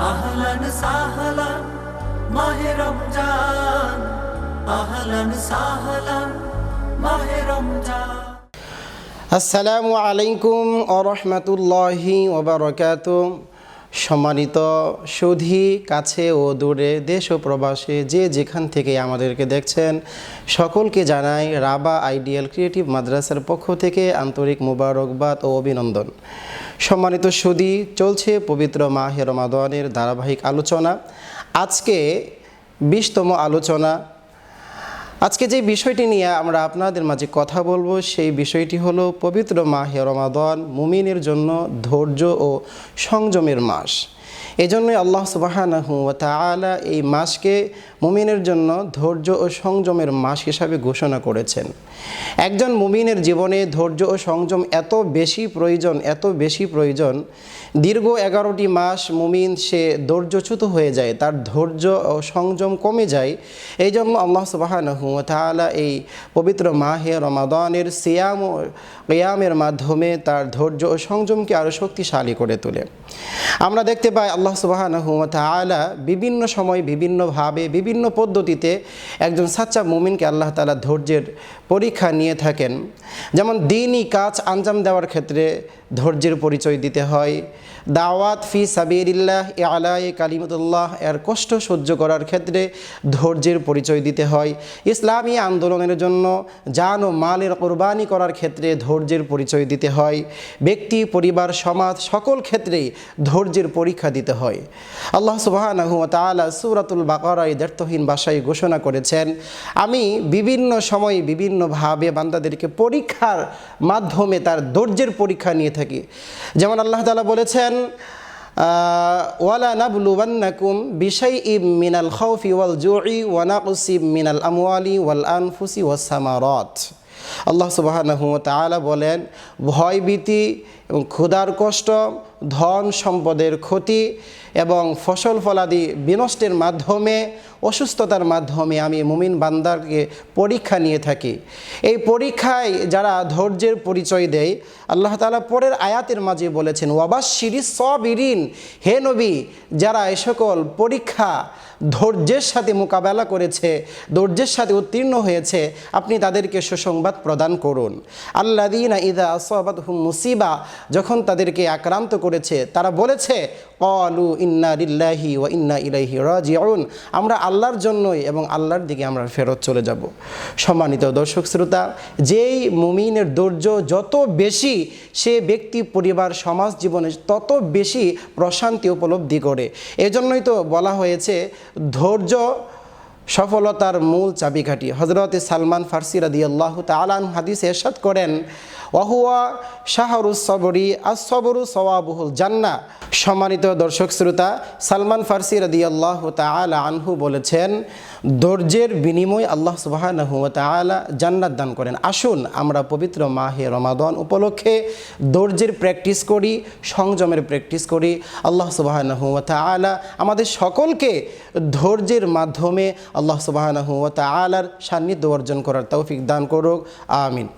মাহে রমজান। মাহে রমজান। আসসালামু আলাইকুম আরহামতুল্লাহি ওবরকাত। সম্মানিত সুধি, কাছে ও দূরে দেশ ও প্রবাসে যে যেখান থেকে আমাদেরকে দেখছেন, সকলকে জানাই রাবা আইডিয়াল ক্রিয়েটিভ মাদ্রাসার পক্ষ থেকে আন্তরিক মুবারকবাদ ও অভিনন্দন। সম্মানিত সুদি, চলছে পবিত্র মা হেরমাদনের ধারাবাহিক আলোচনা। আজকে বিশতম আলোচনা। আজকে যে বিষয়টি নিয়ে আমরা আপনাদের মাঝে কথা বলব, সেই বিষয়টি হলো পবিত্র মা রমাদন, মুমিনের জন্য ধৈর্য ও সংযমের মাস। এজন্যই আল্লাহ সুবাহানাহু এই মাসকে মুমিনের জন্য ধৈর্য ও সংযমের মাস হিসাবে ঘোষণা করেছেন। একজন মুমিনের জীবনে ধৈর্য ও সংযম এত বেশি প্রয়োজন, এত বেশি প্রয়োজন, দীর্ঘ এগারোটি মাস মুমিন সে ধৈর্যচ্যুত হয়ে যায়, তার ধৈর্য ও সংযম কমে যায়। এই জন্য আল্লাহ সুবাহানহু এই পবিত্র মাহে রমাদানের সিয়াম ও কিয়ামের মাধ্যমে তার ধৈর্য ও সংযমকে আরও শক্তিশালী করে তোলে। আমরা দেখতে পাই আল্লাহ সুবাহানহমতালা বিভিন্ন সময় বিভিন্নভাবে বিভিন্ন পদ্ধতিতে একজন সাচ্চা মুমিনকে আল্লাহ তালা ধৈর্যের পরীক্ষা নিয়ে থাকেন। যেমন দিনই কাজ আঞ্জাম দেওয়ার ক্ষেত্রে ধৈর্যের পরিচয় দিতে হয় দাওয়াত ফি সাবিরিল্লাহ এ আলায় কালিমতুল্লাহ এর কষ্ট সহ্য করার ক্ষেত্রে ধৈর্যের পরিচয় দিতে হয়। ইসলামী আন্দোলনের জন্য জান ও মালের কোরবানি করার ক্ষেত্রে ধৈর্যের পরিচয় দিতে হয়। ব্যক্তি, পরিবার, সমাজ সকল ক্ষেত্রেই ধৈর্যের পরীক্ষা দিতে হয়। আল্লাহ তাআলা সূরাতুল বাকারায় দ্ব্যর্থহীন ভাষায় ঘোষণা করেছেন, আমি বিভিন্ন সময়ে বিভিন্নভাবে বান্দাদেরকে পরীক্ষার মাধ্যমে তার ধৈর্যের পরীক্ষা নিয়ে থাকি। যেমন আল্লাহ তালা বলেছেন ওয়ালা নাবলুবান্নাকুম বিশাই ইব মিনাল খৌফি ওয়াল জুই ওয়া নাকসিব মিনাল আমওয়ালি ওয়াল আনফুসি ওয়াস সামারাত। আল্লাহ সুবাহ বলেন, ভয়ভীতি এবং ক্ষুধার কষ্ট ধন সম্পদের ক্ষতি এবং ফসল ফলাদি বিনষ্টের মাধ্যমে, অসুস্থতার মাধ্যমে আমি মুমিন বান্দারকে পরীক্ষা নিয়ে থাকি। এই পরীক্ষায় যারা ধৈর্যের পরিচয় দেয়, আল্লাহ তালা পরের আয়াতের মাঝে বলেছেন ওয়াবাস শিরি সবিরিন হে নবী, যারা এ সকল পরীক্ষা ধৈর্যের সাথে মোকাবেলা করেছে, ধৈর্যের সাথে উত্তীর্ণ হয়েছে, আপনি তাদেরকে সুসংবাদ প্রদান করুন। আল্লাদিনা ইদা আসবাদ হুম মুসিবা, যখন তাদেরকে আক্রান্ত করেছে, তারা বলেছে কলু ইন্না লিল্লাহি ও ইন্না ইলাইহি রাজিউন। আমরা আল্লাহর জন্যই এবং আল্লাহর দিকে আমরা ফেরত চলে যাব। সম্মানিত দর্শক শ্রোতা, যেই মুমিনের ধৈর্য যত বেশি, সে ব্যক্তি, পরিবার, সমাজ জীবনে তত বেশি প্রশান্তি উপলব্ধি করে। এজন্যই তো বলা হয়েছে ধৈর্য সফলতার মূল চাবিকাঠি। হজরত সালমান ফার্সি রাদি আল্লাহ তালান হাদিস এরশাদ করেন ওহুয়া শাহরুস সবরি আসবরু সওয়াবুহুল জান্না সম্মানিত দর্শক শ্রোতা, সালমান ফার্সি রাদি আল্লাহ তালা আনহু বলেছেন, ধৈর্যের বিনিময় আল্লাহ সুবাহ তালা জান্নাত দান করেন। আসুন আমরা পবিত্র মাহে রমাদন উপলক্ষে ধৈর্যের প্র্যাকটিস করি, সংযমের প্র্যাকটিস করি। আল্লাহ সুবাহ তালা আমাদের সকলকে ধৈর্যের মাধ্যমে আল্লাহ তা আলার সান্নিধ্য অর্জন করার তৌফিক দান করুক আমিন।